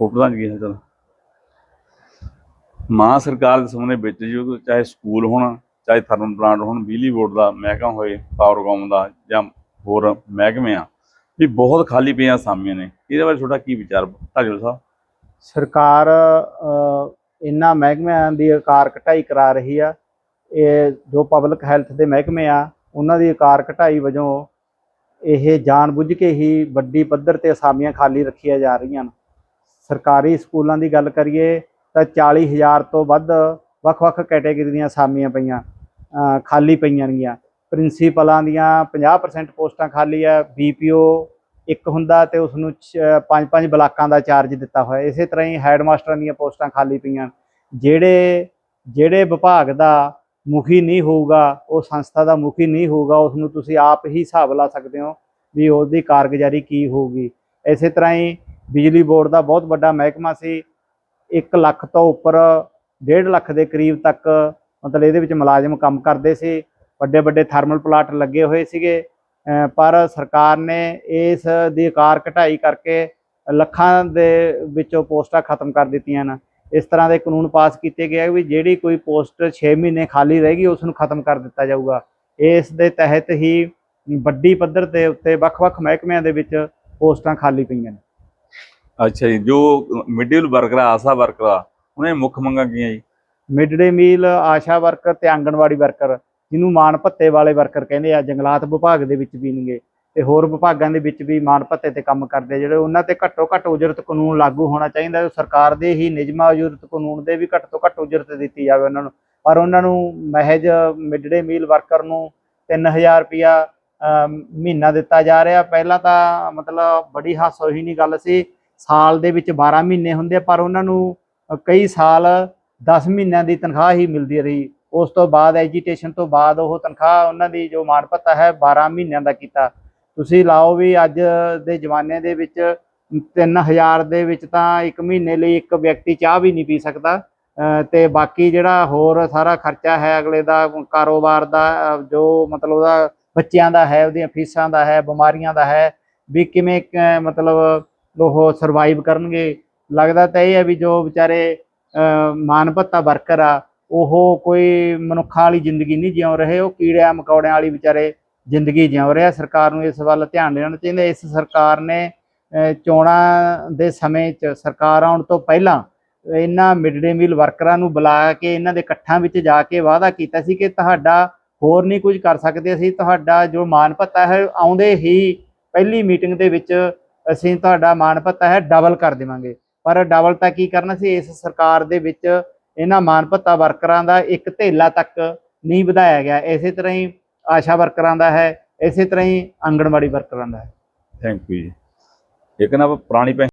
ਹੋਰ ਪ੍ਰਧਾਨ ਜੀ ਕੀ ਹਾਲ ਚਾਲ ਮਾਂ ਸਰਕਾਰ ਦੇ ਸਾਹਮਣੇ ਵਿੱਚ ਜੋ ਚਾਹੇ ਸਕੂਲ ਹੋਣ, ਚਾਹੇ ਥਰਮਲ ਪਲਾਂਟ ਹੋਣ, ਬਿਜਲੀ ਬੋਰਡ ਦਾ ਮਹਿਕਮਾ ਹੋਏ ਪਾਵਰਕਾਮ ਦਾ ਜਾਂ ਹੋਰ ਮਹਿਕਮੇ ਆ, ਵੀ ਬਹੁਤ ਖਾਲੀ ਪਈਆਂ ਅਸਾਮੀਆਂ ਨੇ। ਇਹਦੇ ਬਾਰੇ ਤੁਹਾਡਾ ਕੀ ਵਿਚਾਰ ਢਾਜਲ ਸਾਹਿਬ? ਸਰਕਾਰ ਇਹਨਾਂ ਮਹਿਕਮਿਆਂ ਦੀ ਆਕਾਰ ਘਟਾਈ ਕਰਾ ਰਹੀ ਆ। ਇਹ ਜੋ ਪਬਲਿਕ ਹੈਲਥ ਦੇ ਮਹਿਕਮੇ ਆ, ਉਹਨਾਂ ਦੀ ਆਕਾਰ ਘਟਾਈ ਵਜੋਂ ਇਹ ਜਾਣਬੁੱਝ ਕੇ ਹੀ ਵੱਡੀ ਪੱਧਰ ਤੇ ਅਸਾਮੀਆਂ ਖਾਲੀ ਰੱਖੀਆਂ ਜਾ ਰਹੀਆਂ ਨੇ। ਸਰਕਾਰੀ ਸਕੂਲਾਂ ਦੀ ਗੱਲ ਕਰੀਏ ਤਾਂ 40000 ਤੋਂ ਵੱਧ ਵੱਖ-ਵੱਖ ਕੈਟਾਗਰੀ ਦੀਆਂ ਅਸਾਮੀਆਂ ਪਈਆਂ ਖਾਲੀ ਪਈਆਂ ਨੇਗੀਆਂ ਪ੍ਰਿੰਸੀਪਲਾਂ ਦੀਆਂ 50% ਪੋਸਟਾਂ ਖਾਲੀ ਆ ਬੀਪੀਓ ਇੱਕ ਹੁੰਦਾ ਤੇ ਉਸ ਨੂੰ ਚ- ਪੰਜ ਪੰਜ ਬਲਾਕਾਂ ਦਾ ਚਾਰਜ ਦਿੱਤਾ ਹੋਇਆ। ਇਸੇ ਤਰ੍ਹਾਂ ਹੀ ਹੈਡਮਾਸਟਰਾਂ ਦੀਆਂ ਪੋਸਟਾਂ ਖਾਲੀ ਪਈਆਂ। ਜਿਹੜੇ ਜਿਹੜੇ ਵਿਭਾਗ ਦਾ ਮੁਖੀ ਨਹੀਂ ਹੋਊਗਾ, ਉਹ ਸੰਸਥਾ ਦਾ ਮੁਖੀ ਨਹੀਂ ਹੋਊਗਾ ਉਸ ਨੂੰ ਤੁਸੀਂ ਆਪ ਹੀ ਹਿਸਾਬ ਲਾ ਸਕਦੇ ਹੋ ਵੀ ਉਹਦੀ ਕਾਰਗੁਜ਼ਾਰੀ ਕੀ ਹੋਊਗੀ। ਇਸੇ ਤਰ੍ਹਾਂ ਹੀ ਬਿਜਲੀ ਬੋਰਡ ਦਾ ਬਹੁਤ ਵੱਡਾ ਮਹਿਕਮਾ ਸੀ। 1 ਲੱਖ ਤੋਂ ਉੱਪਰ 1.5 ਲੱਖ ਦੇ ਕਰੀਬ ਤੱਕ ਮਤਲਬ ਇਹਦੇ ਵਿੱਚ ਮੁਲਾਜ਼ਮ ਕੰਮ ਕਰਦੇ ਸੀ। ਵੱਡੇ ਵੱਡੇ ਥਰਮਲ ਪਲਾਂਟ ਲੱਗੇ ਹੋਏ ਸੀਗੇ। ਪਰ ਸਰਕਾਰ ਨੇ ਇਸ ਦੀ ਆਕਾਰ ਘਟਾਈ ਕਰਕੇ ਲੱਖਾਂ ਦੇ ਵਿੱਚੋਂ ਪੋਸਟਾਂ ਖਤਮ ਕਰ ਦਿੱਤੀਆਂ ਨੇ ਇਸ ਤਰ੍ਹਾਂ ਦੇ ਕਾਨੂੰਨ ਪਾਸ ਕੀਤੇ ਗਏ ਵੀ ਜਿਹੜੀ ਕੋਈ ਪੋਸਟ 6 ਮਹੀਨੇ ਖਾਲੀ ਰਹੇਗੀ ਉਸ ਨੂੰ ਖਤਮ ਕਰ ਦਿੱਤਾ ਜਾਊਗਾ। ਇਸ ਦੇ ਤਹਿਤ ਹੀ ਵੱਡੀ ਪੱਧਰ ਦੇ ਉੱਤੇ ਵੱਖ-ਵੱਖ ਮਹਿਕਮਿਆਂ ਦੇ ਵਿੱਚ ਪੋਸਟਾਂ ਖਾਲੀ ਪਈਆਂ ਨੇ। ਅੱਛਾ ਜੀ, ਜੋ ਮਿਡਲ ਵਰਕਰ ਆਸਾ ਵਰਕਰ ਉਹਨਾਂ ਦੀ ਮੁੱਖ ਮੰਗਾਂ ਕੀ ਜੀ? ਮਿਡ ਡੇ ਮੀਲ ਆਸ਼ਾ ਵਰਕਰ ਤੇ ਆਂਗਣਵਾੜੀ ਵਰਕਰ ਜਿਹਨੂੰ ਮਾਣ ਭੱਤੇ ਵਾਲੇ ਵਰਕਰ ਕਹਿੰਦੇ ਆ, ਜੰਗਲਾਤ ਵਿਭਾਗ ਦੇ ਵਿੱਚ ਵੀ ਨੇਗੇ ਤੇ ਹੋਰ ਵਿਭਾਗਾਂ ਦੇ ਵਿੱਚ ਵੀ ਮਾਣ ਭੱਤੇ ਤੇ ਕੰਮ ਕਰਦੇ ਜਿਹੜੇ ਉਹਨਾਂ ਤੇ ਘੱਟੋ ਘੱਟ ਉਜਰਤ ਕਾਨੂੰਨ ਲਾਗੂ ਹੋਣਾ ਚਾਹੀਦਾ ਸਰਕਾਰ ਦੇ ਹੀ ਨਿਯਮਾਂ ਉਜਰਤ ਕਾਨੂੰਨ ਦੇ ਵੀ ਘੱਟ ਤੋਂ ਘੱਟ ਉਜਰਤ ਦਿੱਤੀ ਜਾਵੇ ਉਹਨਾਂ ਨੂੰ। ਪਰ ਉਹਨਾਂ ਨੂੰ ਮਹਿਜ ਮਿਡ ਡੇ ਮੀਲ ਵਰਕਰ ਨੂੰ 3000 ਰੁਪਿਆ ਮਹੀਨਾ ਦਿੱਤਾ ਜਾ ਰਿਹਾ। ਪਹਿਲਾਂ ਤਾਂ ਮਤਲਬ ਬੜੀ ਹਾਸੋਹੀਣੀ ਗੱਲ ਸੀ ਸਾਲ ਦੇ ਵਿੱਚ 12 ਮਹੀਨੇ ਹੁੰਦੇ ਪਰ ਉਹਨਾਂ ਨੂੰ ਕਈ ਸਾਲ 10 ਮਹੀਨਿਆਂ ਦੀ ਤਨਖਾਹ ਹੀ ਮਿਲਦੀ ਰਹੀ। ਉਸ ਤੋਂ ਬਾਅਦ ਐਜੀਟੇਸ਼ਨ ਤੋਂ ਬਾਅਦ ਉਹ ਤਨਖਾਹ ਉਹਨਾਂ ਦੀ ਜੋ ਮਾਣ ਭੱਤਾ ਹੈ 12 ਮਹੀਨਿਆਂ ਦਾ ਕੀਤਾ। ਤੁਸੀਂ ਲਾਓ ਵੀ ਅੱਜ ਦੇ ਜ਼ਮਾਨੇ ਦੇ ਵਿੱਚ 3000 ਦੇ ਵਿੱਚ ਤਾਂ ਇੱਕ ਮਹੀਨੇ ਲਈ ਇੱਕ ਵਿਅਕਤੀ ਚਾਹ ਵੀ ਨਹੀਂ ਪੀ ਸਕਦਾ। ਅ, ਤੇ ਬਾਕੀ ਜਿਹੜਾ ਹੋਰ ਸਾਰਾ ਖਰਚਾ ਹੈ ਅਗਲੇ ਦਾ ਕਾਰੋਬਾਰ ਦਾ ਜੋ ਮਤਲਬ ਉਹਦਾ ਬੱਚਿਆਂ ਦਾ ਹੈ ਉਹਦੀਆਂ ਫੀਸਾਂ ਦਾ ਹੈ ਬਿਮਾਰੀਆਂ ਦਾ ਹੈ ਵੀ ਕਿਵੇਂ ਕ- ਮਤਲਬ ਉਹ ਸਰਵਾਈਵ ਕਰਨਗੇ। ਲੱਗਦਾ ਤਾਂ ਇਹ ਹੈ ਵੀ ਜੋ ਵਿਚਾਰੇ ਅ, ਮਾਨ ਭੱਤਾ ਵਰਕਰ ਆ ਉਹ ਕੋਈ ਮਨੁੱਖਾਂ ਵਾਲੀ ਜ਼ਿੰਦਗੀ ਨਹੀਂ ਜਿਉ ਰਹੇ ਉਹ ਕੀੜਿਆਂ ਮਕੌੜਿਆਂ ਵਾਲੀ ਵਿਚਾਰੇ ਜ਼ਿੰਦਗੀ ਜਿਉ ਰਿਹਾ ਸਰਕਾਰ ਨੂੰ ਇਸ ਵੱਲ ਧਿਆਨ ਦੇਣਾ ਚਾਹੀਦਾ। ਇਸ ਸਰਕਾਰ ਨੇ ਚੋਣਾਂ ਦੇ ਸਮੇਂ 'ਚ ਸਰਕਾਰ ਆਉਣ ਤੋਂ ਪਹਿਲਾਂ ਇਹਨਾਂ ਮਿਡ ਡੇ ਮੀਲ ਵਰਕਰਾਂ ਨੂੰ ਬੁਲਾ ਕੇ ਇਹਨਾਂ ਦੇ ਇਕੱਠਾਂ ਵਿੱਚ ਜਾ ਕੇ ਵਾਅਦਾ ਕੀਤਾ ਸੀ ਕਿ ਤੁਹਾਡਾ ਹੋਰ ਨਹੀਂ ਕੁਝ ਕਰ ਸਕਦੇ। ਅਸੀਂ ਤੁਹਾਡਾ ਜੋ ਮਾਨ ਭੱਤਾ ਹੈ ਆਉਂਦੇ ਹੀ ਪਹਿਲੀ ਮੀਟਿੰਗ ਦੇ ਵਿੱਚ ਅਸੀਂ ਤੁਹਾਡਾ ਮਾਨ ਭੱਤਾ ਹੈ ਡਬਲ ਕਰ ਦੇਵਾਂਗੇ। ਪਰ ਡਬਲ ਤਾਂ ਕੀ ਕਰਨਾ ਸੀ, ਇਸ ਸਰਕਾਰ ਦੇ ਵਿੱਚ ਇਹਨਾਂ ਮਾਨ ਭੱਤਾ ਵਰਕਰਾਂ ਦਾ ਇੱਕ ਧੇਲਾ ਤੱਕ ਨਹੀਂ ਵਧਾਇਆ ਗਿਆ। ਇਸੇ ਤਰ੍ਹਾਂ ਹੀ ਆਸ਼ਾ ਵਰਕਰਾਂ ਦਾ ਹੈ, ਇਸੇ ਤਰ੍ਹਾਂ ਹੀ ਆਂਗਣਵਾੜੀ ਵਰਕਰਾਂ ਦਾ ਹੈ। ਥੈਂਕ ਯੂ ਜੀ। ਇੱਕ ਨਾ ਪੁਰਾਣੀ